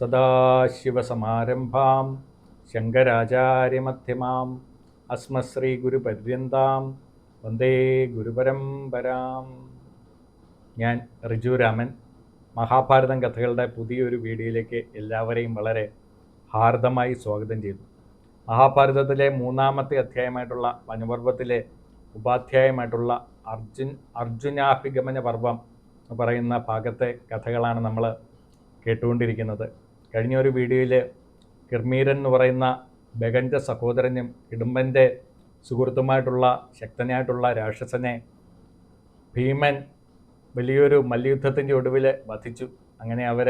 സദാശിവസമാരംഭാം ശങ്കരാചാര്യമധ്യമാം. അസ്മശ്രീ ഗുരുപര്യന്താം വന്ദേ ഗുരുപരമ്പരാം. ഞാൻ റിജു രാമൻ. മഹാഭാരതം കഥകളുടെ പുതിയൊരു വീഡിയോയിലേക്ക് എല്ലാവരെയും വളരെ ഹാർദമായി സ്വാഗതം ചെയ്തു മഹാഭാരതത്തിലെ മൂന്നാമത്തെ അധ്യായമായിട്ടുള്ള വനപർവത്തിലെ ഉപാധ്യായമായിട്ടുള്ള അർജുൻ അർജുനാഭിഗമന പർവം എന്ന് പറയുന്ന ഭാഗത്തെ കഥകളാണ് നമ്മൾ കേട്ടുകൊണ്ടിരിക്കുന്നത്. കഴിഞ്ഞ ഒരു വീഡിയോയിൽ കിർമീരൻ എന്ന് പറയുന്ന ബഗന്റെ സഹോദരനും ഇടുമ്പന്റെ സുഹൃത്തുമായിട്ടുള്ള ശക്തനായിട്ടുള്ള രാക്ഷസനെ ഭീമൻ വലിയൊരു മല്ലയുദ്ധത്തിന്റെ ഒടുവിൽ വധിച്ചു. അങ്ങനെ അവർ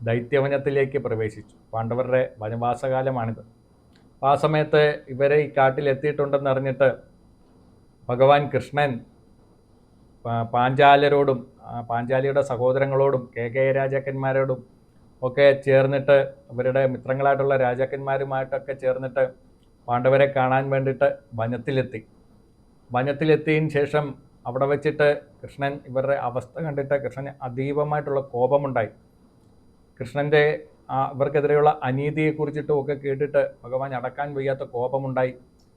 ദൈത്യവനത്തിലേക്ക് പ്രവേശിച്ചു. പാണ്ഡവരുടെ വനവാസകാലമാണിത്. ആ സമയത്ത് ഇവരെ ഈ അറിഞ്ഞിട്ട് ഭഗവാൻ കൃഷ്ണൻ പാഞ്ചാലരോടും പാഞ്ചാലിയുടെ സഹോദരങ്ങളോടും കെ കെ രാജാക്കന്മാരോടും ഒക്കെ ചേർന്നിട്ട് അവരുടെ മിത്രങ്ങളായിട്ടുള്ള രാജാക്കന്മാരുമായിട്ടൊക്കെ ചേർന്നിട്ട് പാണ്ഡവരെ കാണാൻ വേണ്ടിയിട്ട് വനത്തിലെത്തി. വനത്തിലെത്തിയതിന് ശേഷം അവിടെ വെച്ചിട്ട് കൃഷ്ണൻ ഇവരുടെ അവസ്ഥ കണ്ടിട്ട് കൃഷ്ണന് അതീവമായിട്ടുള്ള കോപമുണ്ടായി. കൃഷ്ണന്റെ ഇവർക്കെതിരെയുള്ള അനീതിയെക്കുറിച്ചിട്ടും ഒക്കെ കേട്ടിട്ട് ഭഗവാൻ അടക്കാൻ വയ്യാത്ത കോപമുണ്ടായി.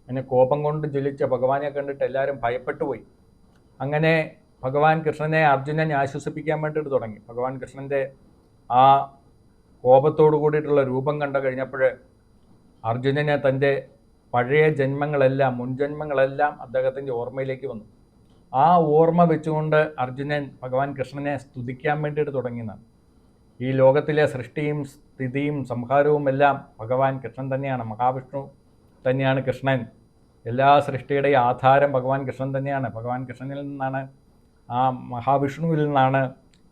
അങ്ങനെ കോപം കൊണ്ട് ജ്വലിച്ച ഭഗവാനെ കണ്ടിട്ട് എല്ലാവരും ഭയപ്പെട്ടു പോയി അങ്ങനെ ഭഗവാൻ കൃഷ്ണനെ അർജുനൻ ആശ്വസിപ്പിക്കാൻ വേണ്ടിയിട്ട് തുടങ്ങി. ഭഗവാൻ കൃഷ്ണന്റെ ആ കോപത്തോടു കൂടിയിട്ടുള്ള രൂപം കണ്ടു കഴിഞ്ഞപ്പോൾ അർജുനന് തന്റെ പഴയ ജന്മങ്ങളെല്ലാം മുൻജന്മങ്ങളെല്ലാം അദ്ദേഹത്തിന്റെ ഓർമ്മയിലേക്ക് വന്നു. ആ ഓർമ്മ വെച്ചുകൊണ്ട് അർജുനൻ ഭഗവാൻ കൃഷ്ണനെ സ്തുതിക്കാൻ വേണ്ടിയിട്ട് തുടങ്ങിയതാണ് ഈ ലോകത്തിലെ സൃഷ്ടിയും സ്ഥിതിയും സംഹാരവും എല്ലാം ഭഗവാൻ കൃഷ്ണൻ തന്നെയാണ് മഹാവിഷ്ണു തന്നെയാണ് കൃഷ്ണൻ. എല്ലാ സൃഷ്ടിയുടെയും ആധാരം ഭഗവാൻ കൃഷ്ണൻ തന്നെയാണ്. ഭഗവാൻ കൃഷ്ണനിൽ നിന്നാണ് ആ മഹാവിഷ്ണുവിൽ നിന്നാണ്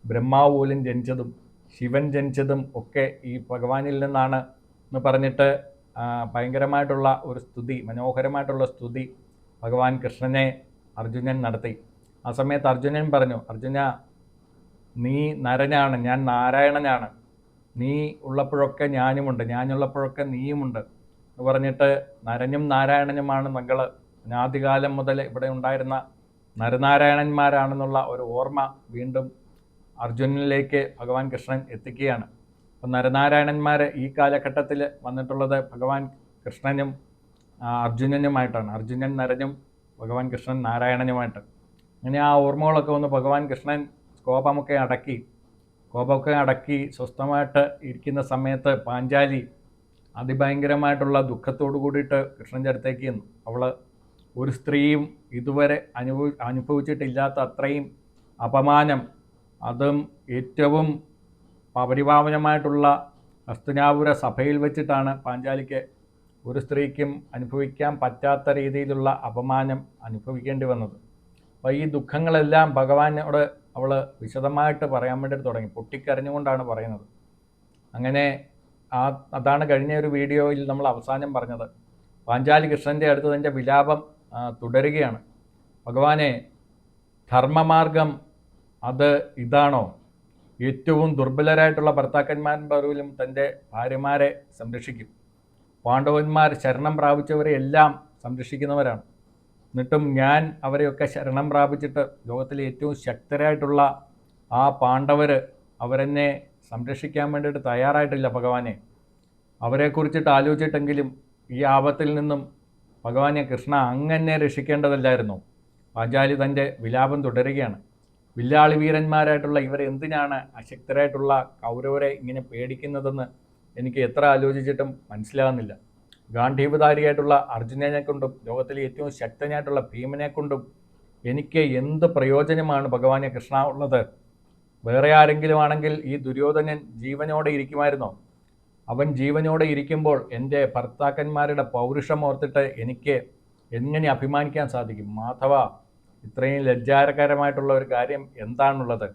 ബ്രഹ്മാവ് ജനിച്ചതും. ശിവൻ ജനിച്ചതും ഒക്കെ ഈ ഭഗവാനിൽ നിന്നാണ് എന്ന് പറഞ്ഞിട്ട് ഭയങ്കരമായിട്ടുള്ള ഒരു സ്തുതി മനോഹരമായിട്ടുള്ള സ്തുതി ഭഗവാൻ കൃഷ്ണനെ അർജുനൻ നടത്തി. ആ സമയത്ത് അർജുനൻ പറഞ്ഞു അർജുന നീ നരനാണ് ഞാൻ നാരായണനാണ്. നീ ഉള്ളപ്പോഴൊക്കെ ഞാനുമുണ്ട് ഞാനുള്ളപ്പോഴൊക്കെ നീയുമുണ്ട് എന്ന് പറഞ്ഞിട്ട് നരനും നാരായണനുമാണ് നിങ്ങൾ അനാദികാലം മുതൽ ഇവിടെ ഉണ്ടായിരുന്ന നരനാരായണന്മാരാണെന്നുള്ള ഒരു ഓർമ്മ വീണ്ടും അർജുനനിലേക്ക് ഭഗവാൻ കൃഷ്ണൻ എത്തിക്കുകയാണ്. അപ്പം നരനാരായണന്മാർ ഈ കാലഘട്ടത്തിൽ വന്നിട്ടുള്ളത് ഭഗവാൻ കൃഷ്ണനും അർജുനനുമായിട്ടാണ്. അർജുനൻ നരനും ഭഗവാൻ കൃഷ്ണൻ നാരായണനുമായിട്ട്. അങ്ങനെ ആ ഓർമ്മകളൊക്കെ വന്ന് ഭഗവാൻ കൃഷ്ണൻ കോപമൊക്കെ അടക്കി കോപമൊക്കെ അടക്കി സ്വസ്ഥമായിട്ട് ഇരിക്കുന്ന സമയത്ത് പാഞ്ചാലി അതിഭയങ്കരമായിട്ടുള്ള ദുഃഖത്തോടു കൂടിയിട്ട് കൃഷ്ണന്റെ അടുത്തേക്ക് ചെന്നു. അവൾ ഒരു സ്ത്രീയും ഇതുവരെ അനുഭവി അനുഭവിച്ചിട്ടില്ലാത്ത അത്രയും അപമാനം അതും ഏറ്റവും പരിപാവനമായിട്ടുള്ള ഹസ്തനാപുര സഭയിൽ വെച്ചിട്ടാണ് പാഞ്ചാലിക്ക് ഒരു സ്ത്രീക്കും അനുഭവിക്കാൻ പറ്റാത്ത രീതിയിലുള്ള അപമാനം അനുഭവിക്കേണ്ടി വന്നത്. അപ്പോൾ ഈ ദുഃഖങ്ങളെല്ലാം ഭഗവാനോട് അവൾ വിശദമായിട്ട് പറയാൻ വേണ്ടിയിട്ട് തുടങ്ങി. പൊട്ടിക്കരഞ്ഞുകൊണ്ടാണ് പറയുന്നത്. അങ്ങനെ ആ അതാണ് കഴിഞ്ഞ ഒരു വീഡിയോയിൽ നമ്മൾ അവസാനം പറഞ്ഞത്. പാഞ്ചാലി കൃഷ്ണന്റെ അടുത്ത് തന്റെ വിലാപം തുടരുകയാണ്. ഭഗവാനെ ധർമ്മമാർഗം അത് ഇതാണോ? ഏറ്റവും ദുർബലരായിട്ടുള്ള ഭർത്താക്കന്മാരും തന്റെ ഭാര്യമാരെ സംരക്ഷിക്കും. പാണ്ഡവന്മാർ ശരണം പ്രാപിച്ചവരെ എല്ലാം സംരക്ഷിക്കുന്നവരാണ്. എന്നിട്ടും ഞാൻ അവരെയൊക്കെ ശരണം പ്രാപിച്ചിട്ട് ലോകത്തിലെ ഏറ്റവും ശക്തരായിട്ടുള്ള ആ പാണ്ഡവർ അവരെന്നെ സംരക്ഷിക്കാൻ വേണ്ടിയിട്ട് തയ്യാറായിട്ടില്ല ഭഗവാനെ. അവരെക്കുറിച്ചിട്ട് ആലോചിച്ചിട്ടെങ്കിലും ഈ ആപത്തിൽ നിന്നും ഭഗവാനെ കൃഷ്ണ അങ്ങനെ രക്ഷിക്കേണ്ടതല്ലായിരുന്നു. പാഞ്ചാലി തന്റെ വിലാപം തുടരുകയാണ്. വില്ലാളി വീരന്മാരായിട്ടുള്ള ഇവർ എന്തിനാണ് അശക്തരായിട്ടുള്ള കൗരവരെ ഇങ്ങനെ പേടിക്കുന്നതെന്ന് എനിക്ക് എത്ര ആലോചിച്ചിട്ടും മനസ്സിലാകുന്നില്ല. ഗാന്ധീവധാരിയായിട്ടുള്ള അർജുനനെ കൊണ്ടും ലോകത്തിലെ ഏറ്റവും ശക്തനായിട്ടുള്ള ഭീമനെ കൊണ്ടും എനിക്ക് എന്ത് പ്രയോജനമാണ് ഭഗവാനെ കൃഷ്ണ ഉള്ളത്? വേറെ ആരെങ്കിലും ആണെങ്കിൽ ഈ ദുര്യോധനൻ ജീവനോടെ ഇരിക്കുമായിരുന്നോ? അവൻ ജീവനോടെ ഇരിക്കുമ്പോൾ എന്റെ ഭർത്താക്കന്മാരുടെ പൗരുഷം ഓർത്തിട്ട് എനിക്ക് എങ്ങനെ അഭിമാനിക്കാൻ സാധിക്കും? മാധവ ഇത്രയും ലജ്ജാകരമായിട്ടുള്ള ഒരു കാര്യം എന്താണുള്ളത്?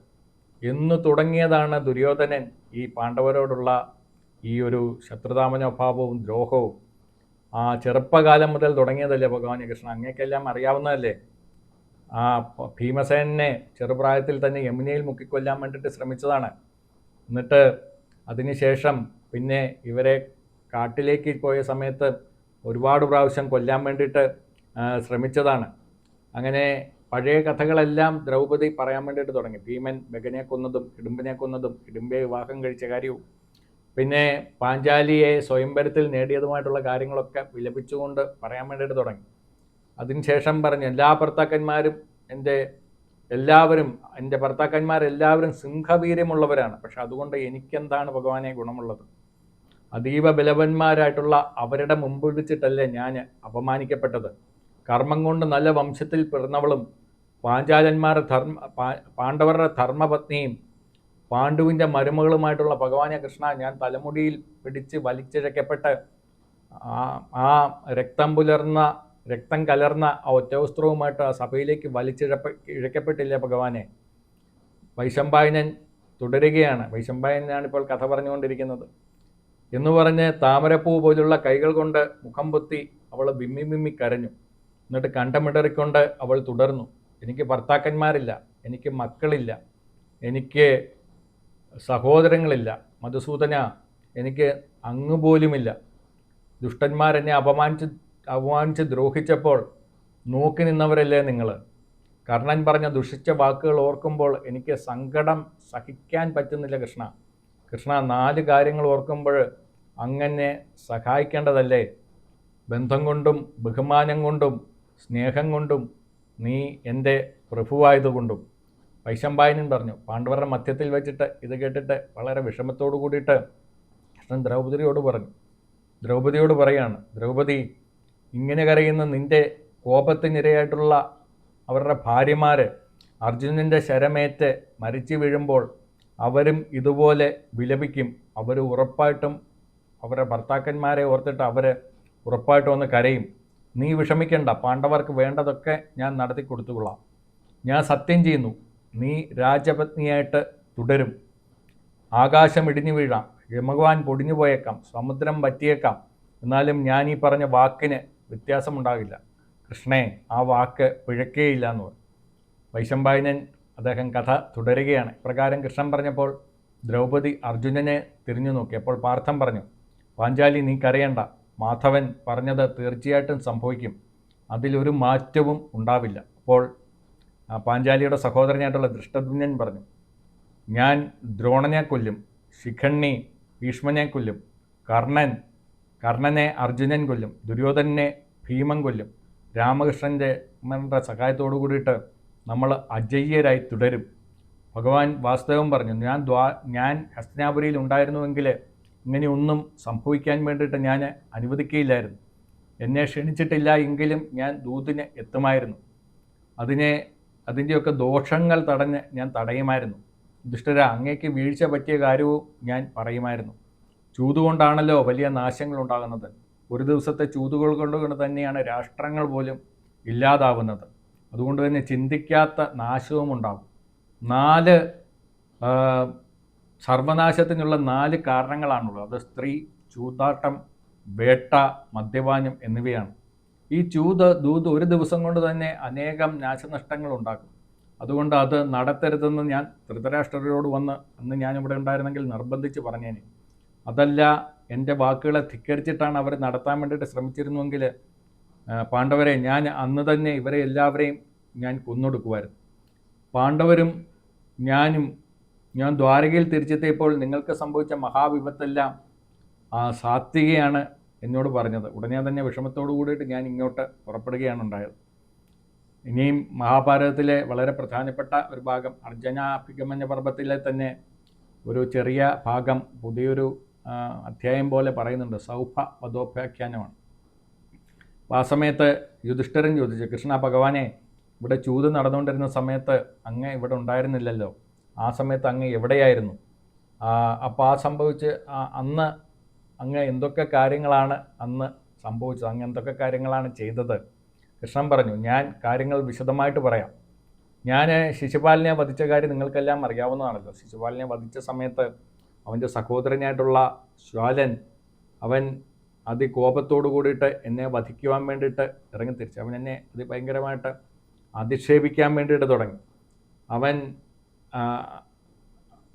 എന്ന് തുടങ്ങിയതാണ് ദുര്യോധനൻ ഈ പാണ്ഡവരോടുള്ള ഈ ഒരു ശത്രുതാമനോഭാവവും ദ്രോഹവും. ആ ചെറുപ്പകാലം മുതൽ തുടങ്ങിയതല്ലേ ഭഗവാൻ കൃഷ്ണൻ അങ്ങേക്കെല്ലാം അറിയാവുന്നതല്ലേ? ആ ഭീമസേനെ ചെറുപ്രായത്തിൽ തന്നെ യമുനയിൽ മുക്കിക്കൊല്ലാൻ വേണ്ടിയിട്ട് ശ്രമിച്ചതാണ്. എന്നിട്ട് അതിനുശേഷം പിന്നെ ഇവരെ കാട്ടിലേക്ക് പോയ സമയത്ത് ഒരുപാട് പ്രാവശ്യം കൊല്ലാൻ വേണ്ടിയിട്ട് ശ്രമിച്ചതാണ്. അങ്ങനെ പഴയ കഥകളെല്ലാം ദ്രൗപദി പറയാൻ വേണ്ടിയിട്ട് തുടങ്ങി. ഭീമൻ ബഗനെ കൊന്നതും ഇടുമ്പനെ കൊന്നതും ഇടുമ്പയെ വിവാഹം കഴിച്ച കാര്യവും. പിന്നെ പാഞ്ചാലിയെ സ്വയംവരത്തിൽ നേടിയതുമായിട്ടുള്ള കാര്യങ്ങളൊക്കെ വിലപിച്ചുകൊണ്ട് പറയാൻ വേണ്ടിയിട്ട് തുടങ്ങി. അതിനുശേഷം പറഞ്ഞു എല്ലാ ഭർത്താക്കന്മാരും എന്റെ എല്ലാവരും എന്റെ ഭർത്താക്കന്മാരെല്ലാവരും സിംഹവീര്യമുള്ളവരാണ്. പക്ഷെ അതുകൊണ്ട് എനിക്കെന്താണ് ഭഗവാനെ ഗുണമുള്ളത്? അതീവ ബലവന്മാരായിട്ടുള്ള അവരുടെ മുമ്പ് വെച്ചിട്ടല്ലേ ഞാൻ അപമാനിക്കപ്പെട്ടത്? കർമ്മം കൊണ്ട് നല്ല വംശത്തിൽ പിറന്നവളും പാഞ്ചാലന്മാരുടെ ധർമ്മ പാണ്ഡവരുടെ ധർമ്മപത്നിയും പാണ്ഡുവിന്റെ മരുമകളുമായിട്ടുള്ള ഭഗവാനെ കൃഷ്ണ ഞാൻ തലമുടിയിൽ പിടിച്ച് വലിച്ചിഴക്കപ്പെട്ട് ആ രക്തം പുലർന്ന രക്തം കലർന്ന ആ ഒറ്റവസ്ത്രവുമായിട്ട് ആ സഭയിലേക്ക് വലിച്ചിഴപ്പ ഇഴക്കപ്പെട്ടില്ല ഭഗവാനെ. വൈശമ്പായനൻ തുടരുകയാണ്. വൈശമ്പായനാണ് ഇപ്പോൾ കഥ പറഞ്ഞുകൊണ്ടിരിക്കുന്നത്. എന്ന് പറഞ്ഞ് താമരപ്പൂ പോലുള്ള കൈകൾ കൊണ്ട് മുഖം പൊത്തി അവൾ വിമ്മി വിമ്മി കരഞ്ഞു. എന്നിട്ട് കണ്ടമിടറിക്കൊണ്ട് അവൾ തുടർന്നു. എനിക്ക് ഭർത്താക്കന്മാരില്ല എനിക്ക് മക്കളില്ല എനിക്ക് സഹോദരങ്ങളില്ല മധുസൂദന എനിക്ക് അങ്ങ് പോലുമില്ല ദുഷ്ടന്മാരെന്നെ അപമാനിച്ച് അപമാനിച്ച് ദ്രോഹിച്ചപ്പോൾ നോക്കി നിന്നവരല്ലേ നിങ്ങൾ കർണൻ പറഞ്ഞ ദുഷിച്ച വാക്കുകൾ ഓർക്കുമ്പോൾ എനിക്ക് സങ്കടം സഹിക്കാൻ പറ്റുന്നില്ല കൃഷ്ണ. കൃഷ്ണ നാല് കാര്യങ്ങൾ ഓർക്കുമ്പോൾ അങ്ങനെ സഹായിക്കേണ്ടതല്ലേ? ബന്ധം കൊണ്ടും ബഹുമാനം കൊണ്ടും സ്നേഹം കൊണ്ടും നീ എന്റെ പ്രഭുവായതുകൊണ്ടും വൈശമ്പായനൻ പറഞ്ഞു പാണ്ഡവരുടെ മധ്യത്തിൽ വെച്ചിട്ട് ഇത് കേട്ടിട്ട് വളരെ വിഷമത്തോടു കൂടിയിട്ട് കൃഷ്ണൻ ദ്രൗപദിയോട് പറഞ്ഞു. ദ്രൗപദിയോട് പറയാണ് ദ്രൗപദി ഇങ്ങനെ കരയുന്ന നിന്റെ കോപത്തിനിരയായിട്ടുള്ള അവരുടെ ഭാര്യമാർ അർജുനന്റെ ശരമേറ്റ് മരിച്ചു വീഴുമ്പോൾ അവരും ഇതുപോലെ വിലപിക്കും. അവർ ഉറപ്പായിട്ടും അവരുടെ ഭർത്താക്കന്മാരെ ഓർത്തിട്ട് അവർ ഉറപ്പായിട്ടും ഒന്ന് കരയും. നീ വിഷമിക്കേണ്ട പാണ്ഡവർക്ക് വേണ്ടതൊക്കെ ഞാൻ നടത്തി കൊടുത്തുകൊള്ളാം. ഞാൻ സത്യം ചെയ്യുന്നു നീ രാജപത്നിയായിട്ട് തുടരും. ആകാശം ഇടിഞ്ഞു വീഴാം യമഗവാൻ പൊടിഞ്ഞു പോയേക്കാം സമുദ്രം പറ്റിയേക്കാം എന്നാലും ഞാൻ ഈ പറഞ്ഞ വാക്കിന് വ്യത്യാസമുണ്ടാകില്ല. കൃഷ്ണേ ആ വാക്ക് പിഴക്കേയില്ല എന്ന് പറഞ്ഞു. വൈശമ്പായനൻ അദ്ദേഹം കഥ തുടരുകയാണ്. ഇപ്രകാരം കൃഷ്ണൻ പറഞ്ഞപ്പോൾ ദ്രൗപദി അർജുനനെ തിരിഞ്ഞു നോക്കി. അപ്പോൾ പാർത്ഥം പറഞ്ഞു പാഞ്ചാലി നീ കരയണ്ട. മാധവൻ പറഞ്ഞത് തീർച്ചയായിട്ടും സംഭവിക്കും. അതിലൊരു മാറ്റവും ഉണ്ടാവില്ല. അപ്പോൾ പാഞ്ചാലിയുടെ സഹോദരനായിട്ടുള്ള ദൃഷ്ടദ്യുമ്നൻ പറഞ്ഞു ഞാൻ ദ്രോണനെ കൊല്ലും ശിഖണ്ണി ഭീഷ്മനെ കൊല്ലും കർണൻ കർണനെ അർജുനൻ കൊല്ലും ദുര്യോധനനെ ഭീമൻ കൊല്ലും രാമകൃഷ്ണന്റെ സഹായത്തോടു കൂടിയിട്ട് നമ്മൾ അജയ്യരായി തുടരും. ഭഗവാൻ വാസ്തവം പറഞ്ഞു ഞാൻ ദ്വാ ഞാൻ ഹസ്തനാപുരിയിൽ ഉണ്ടായിരുന്നുവെങ്കിൽ ഇങ്ങനെയൊന്നും സംഭവിക്കാൻ വേണ്ടിയിട്ട് ഞാൻ അനുവദിക്കുകയില്ലായിരുന്നു. എന്നെ ക്ഷണിച്ചിട്ടില്ല എങ്കിലും ഞാൻ ദൂതിന് എത്തുമായിരുന്നു. അതിനെ അതിന്റെയൊക്കെ ദോഷങ്ങൾ തടഞ്ഞ് ഞാൻ തടയുമായിരുന്നു. ദുഷ്ടര അങ്ങേക്ക് വീഴ്ച പറ്റിയ കാര്യവും ഞാൻ പറയുമായിരുന്നു. ചൂതുകൊണ്ടാണല്ലോ വലിയ നാശങ്ങൾ ഉണ്ടാകുന്നത് ഒരു ദിവസത്തെ ചൂതുകൾ കൊണ്ട് തന്നെയാണ് രാഷ്ട്രങ്ങൾ പോലും ഇല്ലാതാവുന്നത്. അതുകൊണ്ട് തന്നെ ചിന്തിക്കാത്ത നാശവും ഉണ്ടാകും നാല് സർവനാശത്തിനുള്ള നാല് കാരണങ്ങളാണുള്ളത്. അത് സ്ത്രീ ചൂതാട്ടം വേട്ട മദ്യപാനം എന്നിവയാണ്. ഈ ചൂത് ദൂത് ഒരു ദിവസം കൊണ്ട് തന്നെ അനേകം നാശനഷ്ടങ്ങൾ ഉണ്ടാക്കും. അതുകൊണ്ട് അത് നടത്തരുതെന്ന് ഞാൻ ധൃതരാഷ്ട്രരോട് വന്ന് അന്ന് ഞാനിവിടെ ഉണ്ടായിരുന്നെങ്കിൽ നിർബന്ധിച്ച് പറഞ്ഞേനെ. അതല്ല എന്റെ വാക്കുകളെ ധിക്കരിച്ചിട്ടാണ് അവർ നടത്താൻ വേണ്ടിയിട്ട് ശ്രമിച്ചിരുന്നുവെങ്കിൽ പാണ്ഡവരെ ഞാൻ അന്ന് തന്നെ ഇവരെ എല്ലാവരെയും ഞാൻ കൊന്നൊടുക്കുമായിരുന്നു. പാണ്ഡവരും ഞാനും ഞാൻ ദ്വാരകയിൽ തിരിച്ചെത്തിയപ്പോൾ നിങ്ങൾക്ക് സംഭവിച്ച മഹാവിപത്തെല്ലാം ആ സാത്വികയാണ് എന്നോട് പറഞ്ഞത്. ഉടനെ തന്നെ വിഷമത്തോടു കൂടിയിട്ട് ഞാൻ ഇങ്ങോട്ട് പുറപ്പെടുകയാണ് ഉണ്ടായത്. ഇനിയും മഹാഭാരതത്തിലെ വളരെ പ്രധാനപ്പെട്ട ഒരു ഭാഗം അർജുനാഭിഗമന പർവത്തിലെ തന്നെ ഒരു ചെറിയ ഭാഗം പുതിയൊരു അധ്യായം പോലെ പറയുന്നുണ്ട്. സൗഭ പദോപാഖ്യാനമാണ് അപ്പോൾ ആ സമയത്ത് യുധിഷ്ഠിരൻ ചോദിച്ചു കൃഷ്ണ ഭഗവാനെ ഇവിടെ ചൂത് നടന്നുകൊണ്ടിരുന്ന സമയത്ത് അങ്ങ് ഇവിടെ ഉണ്ടായിരുന്നില്ലല്ലോ. ആ സമയത്ത് അങ്ങ് എവിടെയായിരുന്നു? അപ്പോൾ ആ സംഭവിച്ച് അന്ന് അങ്ങ് എന്തൊക്കെ കാര്യങ്ങളാണ് അന്ന് സംഭവിച്ചത്? അങ്ങ് എന്തൊക്കെ കാര്യങ്ങളാണ് ചെയ്തത്? കൃഷ്ണൻ പറഞ്ഞു ഞാൻ കാര്യങ്ങൾ വിശദമായിട്ട് പറയാം. ഞാൻ ശിശുപാലിനെ വധിച്ച കാര്യം നിങ്ങൾക്കെല്ലാം അറിയാവുന്നതാണല്ലോ. ശിശുപാലിനെ വധിച്ച സമയത്ത് അവന്റെ സഹോദരനായിട്ടുള്ള ശ്വാലൻ അവൻ അതികോപത്തോടു കൂടിയിട്ട് എന്നെ വധിക്കുവാൻ വേണ്ടിയിട്ട് ഇറങ്ങി തിരിച്ചു അവൻ എന്നെ അതിഭയങ്കരമായിട്ട് അധിക്ഷേപിക്കാൻ വേണ്ടിയിട്ട് തുടങ്ങി. അവൻ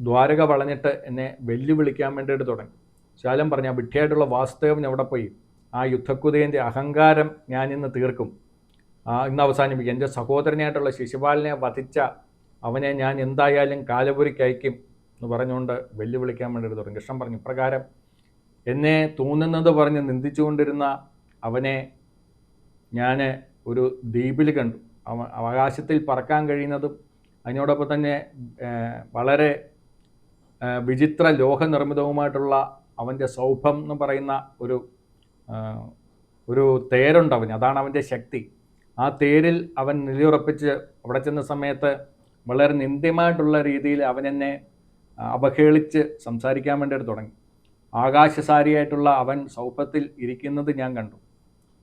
ദ്വാരക വളഞ്ഞിട്ട് എന്നെ വെല്ലുവിളിക്കാൻ വേണ്ടിയിട്ട് തുടങ്ങി. ശാലം പറഞ്ഞു ആ വിഡ്ഢിയായിട്ടുള്ള വാസ്തവം എവിടെ പോയി? ആ യുദ്ധക്കുതയന്റെ അഹങ്കാരം ഞാൻ ഇന്ന് തീർക്കും. ഇന്ന് അവസാനിപ്പിക്കും. എന്റെ സഹോദരനായിട്ടുള്ള ശിശുപാലിനെ വധിച്ച അവനെ ഞാൻ എന്തായാലും കാലപുരിക്ക് അയക്കും എന്ന് പറഞ്ഞുകൊണ്ട് വെല്ലുവിളിക്കാൻ വേണ്ടിയിട്ട് തുടങ്ങി. കൃഷ്ണൻ പറഞ്ഞു ഇപ്രകാരം എന്നെ തോന്നുന്നത് പറഞ്ഞ് നിന്ദിച്ചുകൊണ്ടിരുന്ന അവനെ ഞാൻ ഒരു ദ്വീപിൽ കണ്ടു. അവ ആകാശത്തിൽ പറക്കാൻ കഴിയുന്നതും അതിനോടൊപ്പം തന്നെ വളരെ വിചിത്ര ലോഹനിർമ്മിതവുമായിട്ടുള്ള അവന്റെ സൗഭം എന്ന് പറയുന്ന ഒരു ഒരു തേരുണ്ട് അവന്. അതാണ് അവന്റെ ശക്തി. ആ തേരിൽ അവൻ നിലയുറപ്പിച്ച് അവിടെ ചെന്ന സമയത്ത് വളരെ നിന്ദ്യമായിട്ടുള്ള രീതിയിൽ അവൻ എന്നെ അവഹേളിച്ച് സംസാരിക്കാൻ വേണ്ടിയിട്ട് തുടങ്ങി. ആകാശസാരിയായിട്ടുള്ള അവൻ സൗഭത്തിൽ ഇരിക്കുന്നത് ഞാൻ കണ്ടു.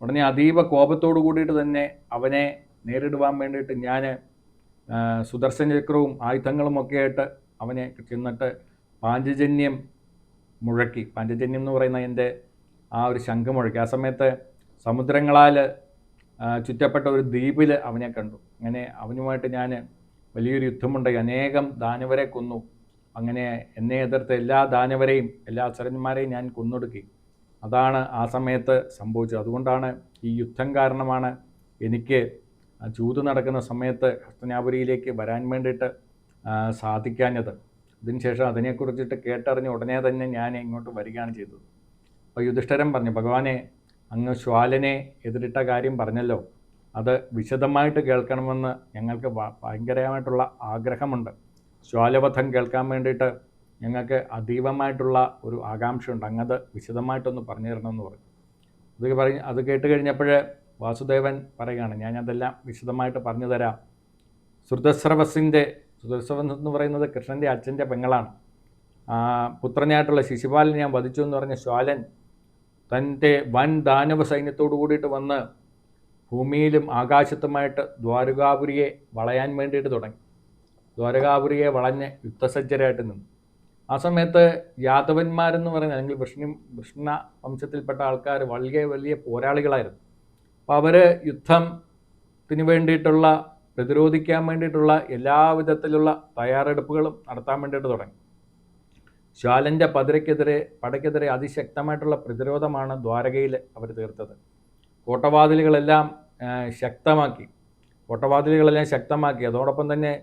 ഉടനെ അതീവ കോപത്തോടു കൂടിയിട്ട് തന്നെ അവനെ നേരിടുവാൻ വേണ്ടിയിട്ട് ഞാൻ സുദർശന ചക്രവും ആയുധങ്ങളും ഒക്കെ ആയിട്ട് അവനെ ചെന്നിട്ട് പാഞ്ചജന്യം മുഴക്കി. പാഞ്ചജന്യം എന്ന് പറയുന്ന എന്റെ ആ ഒരു ശംഖ് മുഴക്കി. ആ സമയത്ത് സമുദ്രങ്ങളാൽ ചുറ്റപ്പെട്ട ഒരു ദ്വീപിൽ അവനെ കണ്ടു. അങ്ങനെ അവനുമായിട്ട് ഞാൻ വലിയൊരു യുദ്ധമുണ്ടായി. അനേകം ദാനവരെ കൊന്നു. അങ്ങനെ എന്നെ എതിർത്ത എല്ലാ ദാനവരെയും എല്ലാ അസുരന്മാരെയും ഞാൻ കൊന്നൊടുക്കി. അതാണ് ആ സമയത്ത് സംഭവിച്ചത്. അതുകൊണ്ടാണ് ഈ യുദ്ധം കാരണമാണ് എനിക്ക് ചൂത് നടക്കുന്ന സമയത്ത് ഹസ്തനാപുരിയിലേക്ക് വരാൻ വേണ്ടിയിട്ട് സാധിക്കാഞ്ഞത്. ശേഷം അതിനെക്കുറിച്ചിട്ട് കേട്ടറിഞ്ഞ് ഉടനെ തന്നെ ഞാൻ ഇങ്ങോട്ട് വരികയാണ് ചെയ്തത്. അപ്പോൾ യുധിഷ്ഠിരൻ പറഞ്ഞു ഭഗവാനെ അങ്ങ് ശ്വാലനെ എതിരിട്ട കാര്യം പറഞ്ഞല്ലോ. അത് വിശദമായിട്ട് കേൾക്കണമെന്ന് ഞങ്ങൾക്ക് ഭയങ്കരമായിട്ടുള്ള ആഗ്രഹമുണ്ട്. ശ്വാലവധം കേൾക്കാൻ വേണ്ടിയിട്ട് ഞങ്ങൾക്ക് അതീവമായിട്ടുള്ള ഒരു ആകാംക്ഷയുണ്ട്. അങ്ങത് വിശദമായിട്ടൊന്ന് പറഞ്ഞു തരണമെന്ന് പറഞ്ഞു. അത് പറഞ്ഞ് അത് കേട്ട് കഴിഞ്ഞപ്പോൾ വാസുദേവൻ പറയുകയാണ് ഞാൻ അതെല്ലാം വിശദമായിട്ട് പറഞ്ഞു തരാം. ശ്രുതസ്രവസിന്റെ ശ്രുതസ്രവസ് എന്ന് പറയുന്നത് കൃഷ്ണന്റെ അച്ഛന്റെ പെങ്ങളാണ്. പുത്രനായിട്ടുള്ള ശിശുപാലൻ ഞാൻ വധിച്ചു എന്ന് പറഞ്ഞ ശ്വാലൻ തന്റെ വൻ ദാനവ സൈന്യത്തോടു കൂടിയിട്ട് വന്ന് ഭൂമിയിലും ആകാശത്തുമായിട്ട് ദ്വാരകാപുരിയെ വളയാൻ വേണ്ടിയിട്ട് തുടങ്ങി. ദ്വാരകാപുരിയെ വളഞ്ഞ് യുദ്ധസജ്ജരായിട്ട് നിന്നു. ആ സമയത്ത് യാദവന്മാരെന്ന് പറയുന്നത് അല്ലെങ്കിൽ വിഷ്ണു കൃഷ്ണ വംശത്തിൽപ്പെട്ട ആൾക്കാർ വളരെ വലിയ പോരാളികളായിരുന്നു. അപ്പോൾ അവർ യുദ്ധത്തിന് വേണ്ടിയിട്ടുള്ള പ്രതിരോധിക്കാൻ വേണ്ടിയിട്ടുള്ള എല്ലാവിധത്തിലുള്ള തയ്യാറെടുപ്പുകളും നടത്താൻ വേണ്ടിയിട്ട് തുടങ്ങി. ശ്വാലന്റെ പതിരയ്ക്കെതിരെ പടയ്ക്കെതിരെ അതിശക്തമായിട്ടുള്ള പ്രതിരോധമാണ് ദ്വാരകയിൽ അവർ തീർത്തത്. കോട്ടവാതിലുകളെല്ലാം ശക്തമാക്കി. കോട്ടവാതിലുകളെല്ലാം ശക്തമാക്കി. അതോടൊപ്പം തന്നെ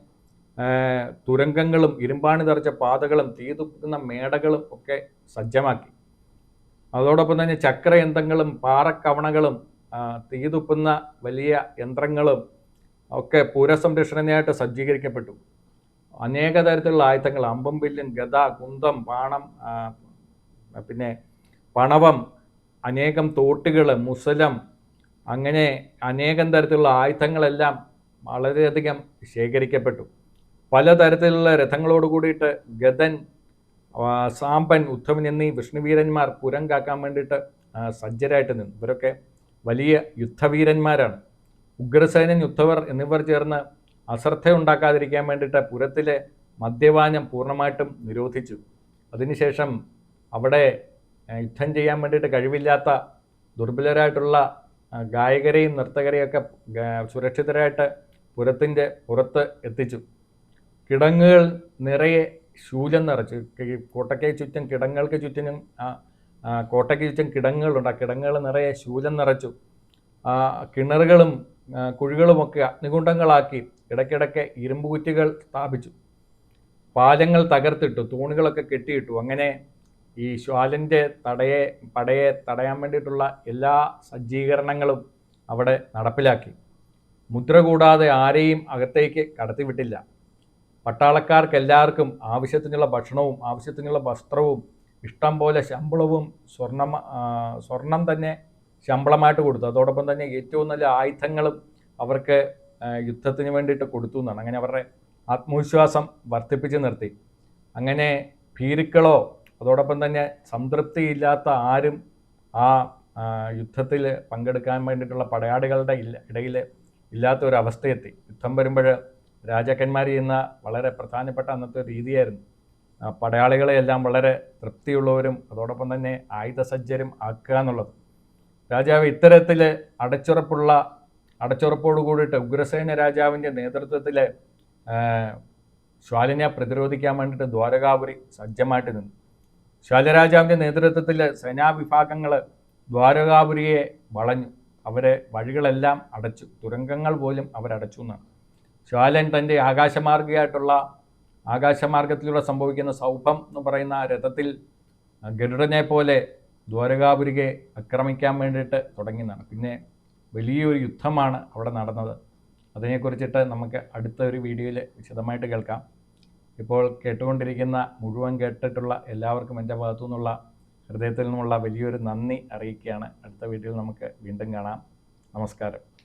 തുരങ്കങ്ങളും ഇരുമ്പാണി തറച്ച പാതകളും തീതുപ്പുന്ന മേടകളും ഒക്കെ സജ്ജമാക്കി. അതോടൊപ്പം തന്നെ ചക്രയന്ത്രങ്ങളും പാറക്കവണകളും തീതുപ്പുന്ന വലിയ യന്ത്രങ്ങളും ഒക്കെ പൂരസംരക്ഷണനായിട്ട് സജ്ജീകരിക്കപ്പെട്ടു. അനേക തരത്തിലുള്ള ആയുധങ്ങൾ അമ്പം വില്ലും ഗത കുന്തം പാണം പിന്നെ പണവം അനേകം തോട്ടുകൾ മുസലം അങ്ങനെ അനേകം തരത്തിലുള്ള ആയുധങ്ങളെല്ലാം വളരെയധികം ശേഖരിക്കപ്പെട്ടു. പലതരത്തിലുള്ള രഥങ്ങളോട് കൂടിയിട്ട് ഗതൻ സാമ്പൻ ഉദ്ധവൻ എന്നീ വിഷ്ണുവീരന്മാർ പുരം കാക്കാൻ വേണ്ടിയിട്ട് സജ്ജരായിട്ട് നിന്നു. ഇവരൊക്കെ വലിയ യുദ്ധവീരന്മാരാണ്. ഉഗ്രസേനൻ യുദ്ധവർ എന്നിവർ ചേർന്ന് അശ്രദ്ധ ഉണ്ടാക്കാതിരിക്കാൻ വേണ്ടിയിട്ട് പുരത്തിലെ മദ്യപാനം പൂർണമായിട്ടും നിരോധിച്ചു. അതിനുശേഷം അവിടെ യുദ്ധം ചെയ്യാൻ വേണ്ടിയിട്ട് കഴിവില്ലാത്ത ദുർബലരായിട്ടുള്ള ഗായകരെയും നർത്തകരെയും ഒക്കെ സുരക്ഷിതരായിട്ട് പുരത്തിന്റെ പുറത്ത് എത്തിച്ചു. കിടങ്ങുകൾ നിറയെ ശൂലം നിറച്ചു. കോട്ടയ്ക്ക് ചുറ്റും കിടങ്ങൾക്ക് ചുറ്റിനും കോട്ടയ്ക്ക് ചുറ്റും കിടങ്ങുകളുണ്ട്. ആ കിടങ്ങുകൾ നിറയെ ശൂലം നിറച്ചു. ആ, കിണറുകളും കുഴികളുമൊക്കെ അഗ്നികുണ്ഡങ്ങളാക്കി ഇടയ്ക്കിടയ്ക്ക് ഇരുമ്പ് കുറ്റികൾ സ്ഥാപിച്ചു. പാലങ്ങൾ തകർത്തിട്ടു തൂണുകളൊക്കെ കെട്ടിയിട്ടു. അങ്ങനെ ഈ ശ്വാലിന്റെ തടയെ പടയെ തടയാൻ വേണ്ടിയിട്ടുള്ള എല്ലാ സജ്ജീകരണങ്ങളും അവിടെ നടപ്പിലാക്കി. മുദ്ര കൂടാതെ ആരെയും അകത്തേക്ക് കടത്തിവിട്ടില്ല. പട്ടാളക്കാർക്ക് എല്ലാവർക്കും ആവശ്യത്തിനുള്ള ഭക്ഷണവും ആവശ്യത്തിനുള്ള വസ്ത്രവും ഇഷ്ടം പോലെ ശമ്പളവും സ്വർണം സ്വർണം തന്നെ ശമ്പളമായിട്ട് കൊടുത്തു. അതോടൊപ്പം തന്നെ ഏറ്റവും നല്ല ആയുധങ്ങളും അവർക്ക് യുദ്ധത്തിന് വേണ്ടിയിട്ട് കൊടുത്തു എന്നാണ്. അങ്ങനെ അവരുടെ ആത്മവിശ്വാസം വർദ്ധിപ്പിച്ച് നിർത്തി. അങ്ങനെ ഭീരുക്കളോ അതോടൊപ്പം തന്നെ സംതൃപ്തിയില്ലാത്ത ആരും ആ യുദ്ധത്തിൽ പങ്കെടുക്കാൻ വേണ്ടിയിട്ടുള്ള പടയാളികളുടെ ഇല്ല ഇടയിൽ ഇല്ലാത്ത ഒരു അവസ്ഥയെത്തി. യുദ്ധം വരുമ്പോൾ രാജാക്കന്മാർ ചെയ്യുന്ന വളരെ പ്രധാനപ്പെട്ട അന്നത്തെ രീതിയായിരുന്നു. പടയാളികളെയെല്ലാം വളരെ തൃപ്തിയുള്ളവരും അതോടൊപ്പം തന്നെ ആയുധസജ്ജരും ആക്കുക എന്നുള്ളത്. രാജാവ് ഇത്തരത്തിൽ അടച്ചുറപ്പുള്ള അടച്ചുറപ്പോട് കൂടിയിട്ട് ഉഗ്രസേന രാജാവിന്റെ നേതൃത്വത്തിൽ ശ്വാലിനെ പ്രതിരോധിക്കാൻ വേണ്ടിയിട്ട് ദ്വാരകാപുരി സജ്ജമായിട്ട് നിന്നു. ശ്വാലരാജാവിന്റെ നേതൃത്വത്തിൽ സേനാവിഭാഗങ്ങൾ ദ്വാരകാപുരിയെ വളഞ്ഞു. അവരെ വഴികളെല്ലാം അടച്ചു. തുരങ്കങ്ങൾ പോലും അവരടച്ചു എന്നാണ്. ശ്വാലൻ തന്റെ ആകാശമാർഗിയായിട്ടുള്ള ആകാശമാർഗത്തിലൂടെ സംഭവിക്കുന്ന സൗഭം എന്ന് പറയുന്ന രഥത്തിൽ ഗരുഡനെ പോലെ ദ്വാരകാപുരികെ ആക്രമിക്കാൻ വേണ്ടിയിട്ട് തുടങ്ങിയതാണ്. പിന്നെ വലിയൊരു യുദ്ധമാണ് അവിടെ നടന്നത്. അതിനെക്കുറിച്ചിട്ട് നമുക്ക് അടുത്ത ഒരു വീഡിയോയിൽ വിശദമായിട്ട് കേൾക്കാം. ഇപ്പോൾ കേട്ടുകൊണ്ടിരിക്കുന്ന മുഴുവൻ കേട്ടിട്ടുള്ള എല്ലാവർക്കും എന്റെ ഭാഗത്തു നിന്നുള്ള ഹൃദയത്തിൽ നിന്നുള്ള വലിയൊരു നന്ദി അറിയിക്കുകയാണ്. അടുത്ത വീഡിയോയിൽ നമുക്ക് വീണ്ടും കാണാം. നമസ്കാരം.